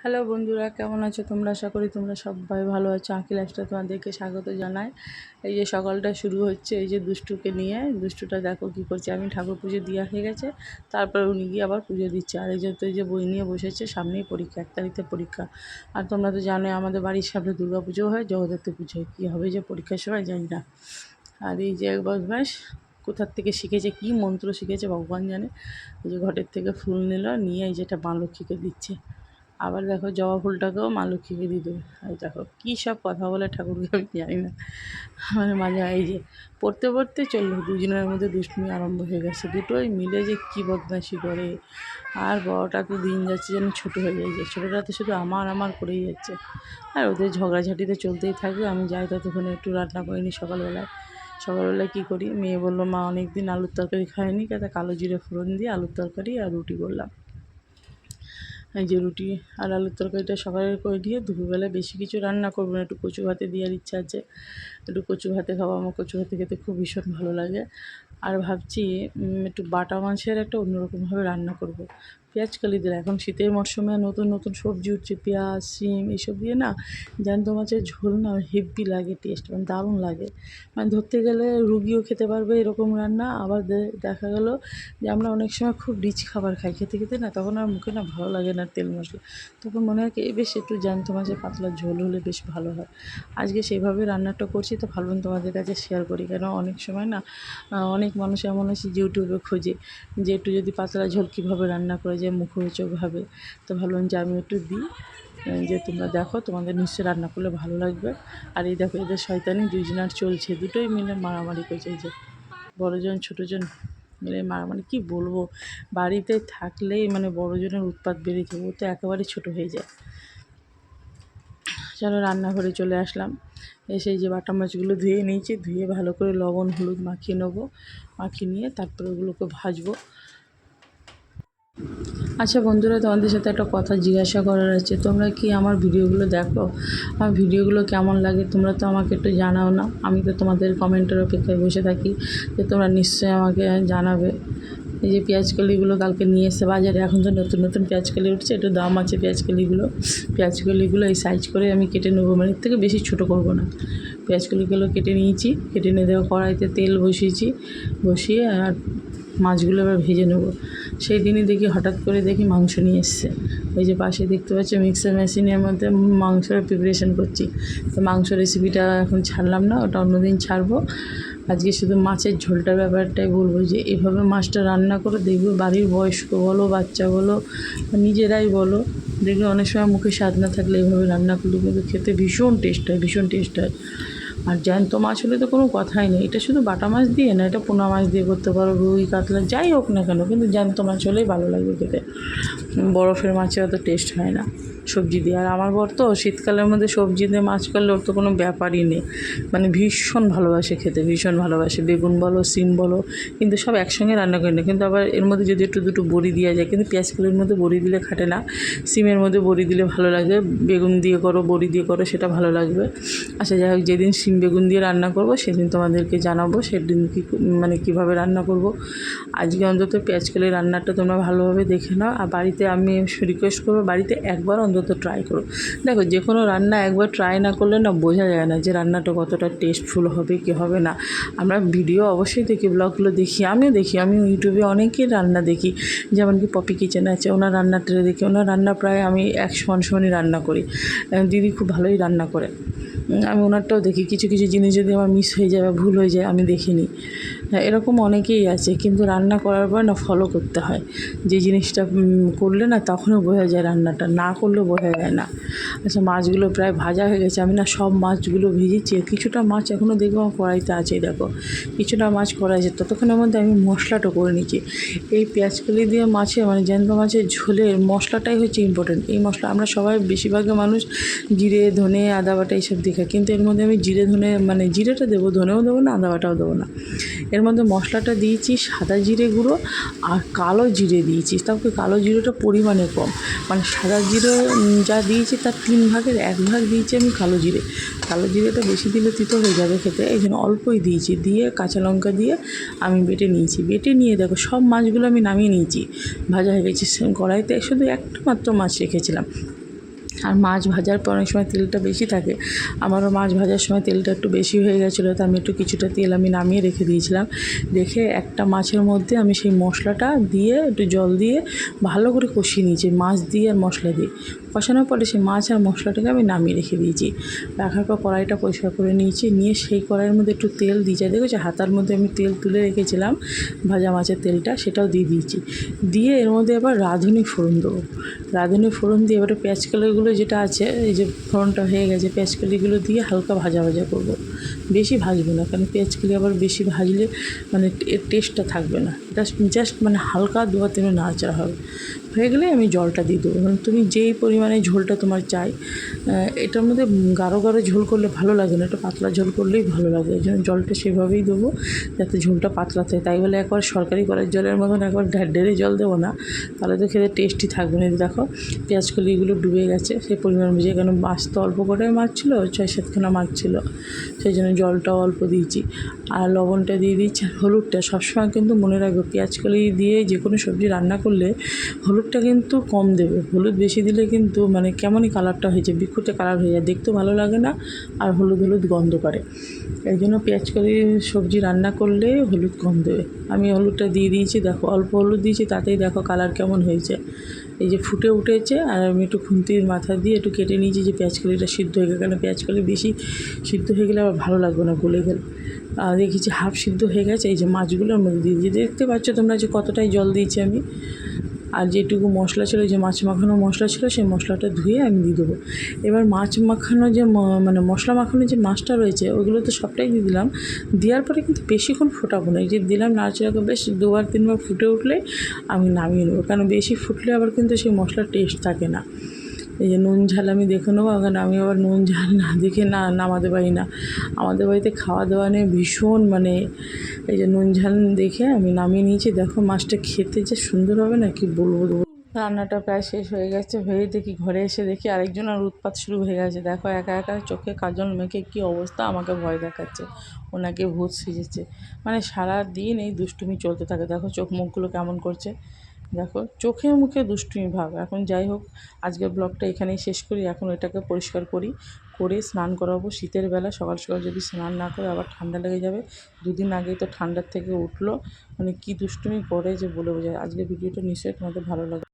Hello বন্ধুরা, কেমন আছো তোমরা? আশা করি তোমরা সবাই ভালো আছো। আঁকি লাইফটা তোমাদেরকে স্বাগত জানাই। এই যে সকালটা শুরু হচ্ছে, এই যে দুষ্টুকে নিয়ে। দুষ্টুটা দেখো কী করছে। আমি ঠাকুর পুজো দেওয়া হয়ে গেছে, তারপর উনি গিয়ে আবার পুজো দিচ্ছে। আর এই যে তো এই যে বই নিয়ে বসেছে, সামনেই পরীক্ষা, এক তারিখে পরীক্ষা। আর তোমরা তো জানোই, আমাদের বাড়ির সামনে দুর্গা পুজো হয়, জগদ্ধাত্রী পুজো হয়। কী হবে যে পরীক্ষার সময়, জানি না। আর এই যে বদমাস কোথার থেকে শিখেছে, কী মন্ত্র শিখেছে, ভগবান জানে। এই যে ঘটের থেকে ফুল নিল, নিয়ে এই যেটা মা লক্ষ্মীকে দিচ্ছে। আবার দেখো জবা ফুলটাকেও মা লক্ষ্মীকে দিয়ে দেবে। এই দেখো কী সব কথা বলে ঠাকুরকে আমি জানি না। আমার মাঝে এই যে পড়তে পড়তে চলল, দুজনের মধ্যে দুষ্টুমি আরম্ভ হয়ে গেছে। দুটোই মিলে যে কী বদমাশি করে। আর বড়টা তো দিন যাচ্ছে যেন ছোটো হয়ে যায়। ছোটোটা তো শুধু আমার আমার করেই যাচ্ছে। আর ওদের ঝগড়াঝাটিতে চলতেই থাকবে। আমি যাই ততক্ষণে একটু রান্না করিনি সকালবেলায়। সকালবেলায় কী করি? মেয়ে বলল, মা অনেক দিন আলুর তরকারি খায়নি কাতে কালো জিরে ফোড়ন দিয়ে আলুর তরকারি আর রুটি করলাম। এই যে রুটি আর আলুর তরকারিটা সকালে করে দিয়ে দুপুরবেলায় বেশি কিছু রান্না করব না। একটু কচু ভাতে দেওয়ার ইচ্ছা আছে। একটু কচু ভাতে খাব। আমার কচু ভাতে খেতে খুব ভীষণ ভালো লাগে। আর ভাবছি একটু বাটা মাছের একটা অন্যরকমভাবে রান্না করব। পেঁয়াজ কালি দিলে এখন শীতের মরশুমে নতুন নতুন সবজি উঠছে, পেঁয়াজ, শিম এইসব দিয়ে না জ্যান্ত মাছের ঝোল না হেভি লাগে টেস্ট মানে দারুণ লাগে। মানে ধরতে গেলে রুগীও খেতে পারবে এরকম রান্না। আবার দেখা গেল যে আমরা অনেক সময় খুব রিচ খাবার খাই। খেতে খেতে না তখন আর মুখে না ভালো লাগে না তেল মশলা। তখন মনে হয় কি বেশ একটু জ্যান্ত মাছের পাতলা ঝোল হলে বেশ ভালো হয়। আজকে সেইভাবে রান্নাটা করছি। তো ভাবলাম তোমাদের কাছে শেয়ার করি। কেন অনেক সময় না অনেক মানুষ এমন আছে ইউটিউবে খোঁজে যে একটু যদি পাতলা ঝোল কীভাবে রান্না করে যায় মুখরোচকভাবে তো ভাবলাম যে আমি একটু দিই যে তোমরা দেখো, তোমাদের নিশ্চয়ই রান্না করলে ভালো লাগবে। আর এই দেখো, এদের শয়তানি দুইজনার চলছে, দুটোই মিলে মারামারি করছে যে বড়জন, ছোটোজন মিলে মারামারি, কী বলব? বাড়িতে থাকলেই মানে বড়জনের উৎপাত বেড়ে যাবে ও তো একেবারে ছোটো হয়ে যায়। চলো রান্নাঘরে চলে আসলাম। এসে যে বাটা মাছগুলো ধুয়ে নিয়েছি, ধুয়ে ভালো করে লবণ, হলুদ মাখিয়ে নেব। মাখিয়ে নিয়ে তারপরে ওগুলোকে ভাজবো। আচ্ছা বন্ধুরা, তোমাদের সাথে একটা কথা জিজ্ঞাসা করার আছে। তোমরা কি আমার ভিডিওগুলো দেখো? আমার ভিডিওগুলো কেমন লাগে তোমরা তো আমাকে একটু জানাও না। আমি তো তোমাদের কমেন্টের অপেক্ষায় বসে থাকি, যে তোমরা নিশ্চয়ই আমাকে জানাবে। এই যে পেঁয়াজকলিগুলো কালকে নিয়ে এসে বাজারে, এখন তো নতুন নতুন পেঁয়াজকলি উঠছে, একটু দাম আছে পেঁয়াজকলিগুলো পেঁয়াজকলিগুলো এই সাইজ করে আমি কেটে নেব মানে থেকে বেশি ছোটো করব না। পেঁয়াজকলিগুলো কেটে নিয়েছি, কেটে নিয়ে দেওয়া কড়াইতে তেল বসিয়েছি, বসিয়ে আর মাছগুলো এবার ভেজে নেব। সেই দিনই দেখি হঠাৎ করে দেখি মাংস নিয়ে এসছে। ওই যে পাশে দেখতে পাচ্ছি মিক্সার মেশিনের মধ্যে মাংসের প্রিপারেশন করছি। তো মাংস রেসিপিটা এখন ছাড়লাম না, ওটা অন্যদিন ছাড়বো। আজকে শুধু মাছের ঝোলটার ব্যাপারটাই বলব যে এভাবে মাছটা রান্না করে দেখবে বাড়ির বয়স্ক বলো, বাচ্চা বলো নিজেরাই বলো, দেখবে অনেক সময় মুখে স্বাদ না থাকলে এভাবে রান্না করলে কিন্তু খেতে ভীষণ টেস্ট হয়, ভীষণ টেস্ট হয়। আর জ্যান্ত মাছ হলে তো কোনো কথাই নেই, এটা শুধু বাটা মাছ দিয়ে না, এটা পোনা মাছ দিয়ে করতে পারো, রুই, কাতলা, যাই হোক না কেন, কিন্তু জ্যান্ত মাছ হলেই ভালো লাগবে খেতে। বরফের মাছে অত টেস্ট হয় না। সবজি দিয়ে আর আমার বর তো শীতকালের মধ্যে সবজি দিয়ে মাছ করলে ওর তো কোনো ব্যাপারই নেই। মানে ভীষণ ভালোবাসে খেতে, ভীষণ ভালোবাসে। বেগুন বলো, সিম বলো, কিন্তু সব একসঙ্গে রান্না করি না। কিন্তু আবার এর মধ্যে যদি একটু দুটো বড়ি দেওয়া যায়, কিন্তু পেঁয়াজ ফুলের মধ্যে বড়ি দিলে খাটে না। সিমের মধ্যে বড়ি দিলে ভালো লাগে। বেগুন দিয়ে করো, বড়ি দিয়ে করো, সেটা ভালো লাগবে। আচ্ছা যাই হোক, যেদিন সিম বেগুন দিয়ে রান্না করব, সেদিন তোমাদেরকে জানাব, সেদিন কী মানে কীভাবে রান্না করব। আজকে অন্তত পেঁয়াজ কলি রান্নাটা তোমরা ভালোভাবে দেখে নাও। আর বাড়িতে আমি রিকোয়েস্ট করব, বাড়িতে একবার অন্তত ট্রাই করো। দেখো, যে কোনো রান্না একবার ট্রাই না করলে না বোঝা যায় না যে রান্নাটা কতটা টেস্টফুল হবে, কি হবে না। আমরা ভিডিও অবশ্যই দেখি ব্লগগুলো দেখি, আমিও দেখি। আমি ইউটিউবে অনেকের রান্না দেখি, যেমন কি পপি কিচেন আছে, ওনার রান্নাটা দেখি। ওনার রান্না প্রায় আমি এক সমান সমানই রান্না করি। দিদি খুব ভালোই রান্না করে। আমি ওনারটাও দেখি। কিছু কিছু জিনিস যদি আমার মিস হয়ে যায় বা ভুল হয়ে যায়, আমি দেখিনি। এরকম অনেকেই আছে, কিন্তু রান্না করার পর না ফলো করতে হয়। যে জিনিসটা করলে না তখনও বোঝা যায় রান্নাটা, না করলেও বোঝা যায় না। আচ্ছা মাছগুলো প্রায় ভাজা হয়ে গেছে, আমি না সব মাছগুলো ভেজেছি কিছুটা মাছ এখনও দেখব আমার কড়াইতে আছে দেখো। কিছুটা মাছ করা আছে, ততক্ষণের মধ্যে আমি মশলাটা করে নিচ্ছি। এই পেঁয়াজকলি দিয়ে মাছে মানে জ্যান্ত মাছের ঝোলের মশলাটাই হচ্ছে ইম্পর্টেন্ট এই মশলা আমরা সবাই বেশিরভাগই মানুষ জিরে, ধনে, আদা বাটা এইসব দিয়ে খাই, কিন্তু এর মধ্যে আমি জিরে, ধনে মানে জিরেটা দেবো, ধনেও দেবো না, আদা বাটাও দেবো না। এর মধ্যে মশলাটা দিয়েছি সাদা জিরে গুঁড়ো আর কালো জিরে দিয়েছি। তারপরে কালো জিরেটা পরিমাণে কম? মানে সাদা জিরে যা দিয়েছি তার তিন ভাগের এক ভাগ দিয়েছি আমি কালো জিরে। কালো জিরেটা বেশি দিলে তিতো হয়ে যাবে খেতে। এই জন্য অল্পই দিয়েছি। দিয়ে কাঁচা লঙ্কা দিয়ে আমি বেটে নিয়েছি। বেটে নিয়ে দেখো সব মাছগুলো আমি নামিয়ে নিয়েছি। ভাজা হয়ে গেছে কড়াইতে। শুধু একটা মাত্র মাছ রেখেছিলাম। আর মাছ ভাজার পর অনেক সময় তেলটা বেশি থাকে। আমারও মাছ ভাজার সময় তেলটা একটু বেশি হয়ে গেছিল, তো আমি একটু কিছুটা তেল আমি নামিয়ে রেখে দিয়েছিলাম। রেখে একটা মাছের মধ্যে আমি সেই মশলাটা দিয়ে একটু জল দিয়ে ভালো করে কষিয়ে নিয়েছি, মাছ দিয়ে আর মশলা দিয়ে। কষানোর পরে সেই মাছ আর মশলাটাকে আমি নামিয়ে রেখে দিয়েছি। রাখার পর কড়াইটা পরিষ্কার করে নিয়েছি। নিয়ে সেই কড়াইয়ের মধ্যে একটু তেল দিয়েছি দেখেছি? হাতার মধ্যে আমি তেল তুলে রেখেছিলাম। ভাজা মাছের তেলটা সেটাও দিয়ে দিয়েছি। দিয়ে এর মধ্যে আবার রাঁধুনি ফোড়ন দেবো। রাঁধুনি ফোড়ন দিয়ে এবারে পেঁয়াজ কালিগুলো যেটা আছে, এই যে ফোড়নটা হয়ে গেছে, পেঁয়াজ কালিগুলো দিয়ে হালকা ভাজা ভাজা করব। বেশি ভাজবো না, কারণ পেঁয়াজ কালি আবার বেশি ভাজলে মানে এর টেস্টটা থাকবে না। জাস্ট জাস্ট মানে হালকা দু তিন নাড়াচাড়া হবে। হয়ে গেলে আমি জলটা দিয়ে দেবো। মানে তুমি যেই পরিমাণে ঝোলটা তোমার চাই এটার মধ্যে গাঢ় গাঢ় ঝোল করলে ভালো লাগে না, একটু পাতলা ঝোল করলেই ভালো লাগে। এই জন্য জলটা সেভাবেই দেবো যাতে ঝোলটা পাতলা থাকে। তাই বলে একবার সরকারি কলের জলের মতন একবার ঢেলে জল দেবো না, তাহলে তো খেতে টেস্টি থাকবে না। দেখো পেঁয়াজ কলিগুলো ডুবে গেছে, সেই পরিমাণ বুঝে কেন মাছ তো অল্প করে মাছ ছিল, ছয় সাতখানা মাছ ছিল, সেই জন্য জলটাও অল্প দিয়েছি। আর লবণটা দিয়ে দিচ্ছি আর হলুদটা। সবসময় কিন্তু মনে রাখবে পেঁয়াজ কলি দিয়ে যে কোনো সবজি রান্না করলে হলুদটা কিন্তু কম দেবে। হলুদ বেশি দিলে কিন্তু মানে কেমনই কালারটা হয়েছে বিক্ষুটে কালার হয়ে যায়। দেখতেও ভালো লাগে না আর হলুদ হলুদ গন্ধ করে। এই জন্য পেঁয়াজ কলি সবজি রান্না করলে হলুদ কম দেবে। আমি হলুদটা দিয়ে দিয়েছি, দেখো অল্প হলুদ দিয়েছি, তাতেই দেখো কালার কেমন হয়েছে। এই যে ফুটে উঠেছে আর আমি একটু খুন্তির মাথা দিয়ে একটু কেটে নিয়েছি যে পেঁয়াজ কলিটা সিদ্ধ হয়ে গেলে। কারণ পেঁয়াজ কলি বেশি সিদ্ধ হয়ে গেলে আবার ভালো লাগবে না, গলে গেলে। আর দেখেছি হাফ সিদ্ধ হয়ে গেছে, এই যে মাছগুলোর মধ্যে দিয়ে দিয়েছি। দেখতে পাচ্ছ তোমরা যে কতটাই জল দিয়েছি আমি। আর যেটুকু মশলা ছিল, যে মাছ মাখানো মশলা ছিল, সেই মশলাটা ধুয়ে আমি দিয়ে দেবো। এবার মাছ মাখানো যে মানে মশলা মাখানো যে মাছটা রয়েছে, ওগুলো তো সবটাই দিয়ে দিলাম। দেওয়ার পরে কিন্তু বেশিক্ষণ ফোটাবো না। এই যে দিলাম নাড়াচাড়া বেশ দুবার তিনবার ফুটে উঠলে আমি নামিয়ে নেব। কারণ বেশি ফুটলে আবার কিন্তু সেই মশলার টেস্ট থাকে না। এই যে নুন ঝাল আমি দেখে নেব, কারণ আমি আবার নুন ঝাল না দেখে না নামাতে পারি না। আমাদের বাড়িতে খাওয়া দাওয়া নিয়ে ভীষণ মানে এই যে নুন ঝাল দেখে আমি নামিয়ে নিয়েছি। দেখো মাছটা খেতে যে সুন্দর হবে না, কি বলব রান্নাটা প্রায় শেষ হয়ে গেছে হয়ে দেখি ঘরে এসে দেখি আরেকজন আর উৎপাত শুরু হয়ে গেছে। দেখো একা একা চোখে কাজল মেখে কী অবস্থা, আমাকে ভয় দেখাচ্ছে, ওনাকে ভূত সেজেছে। মানে সারা দিন এই দুষ্টুমি চলতে থাকে। দেখো চোখ মুখগুলো কেমন করছে। দেখো, চোখে মুখে দুষ্টুমি ভাব। এখন যাই হোক, আজকের ব্লগটা এখানেই শেষ করি। এখন এটাকে পরিষ্কার করি, করে স্নান করাবো। শীতের বেলা সকাল সকাল যদি স্নান না করে আবার ঠান্ডা লেগে যাবে। দুদিন আগেই তো ঠান্ডার থেকে উঠল। মানে কি দুষ্টুমি করে যে বলে বোঝায়। আজকে ভিডিওটা নিশ্চয়ই তোমাদের ভালো লাগবে।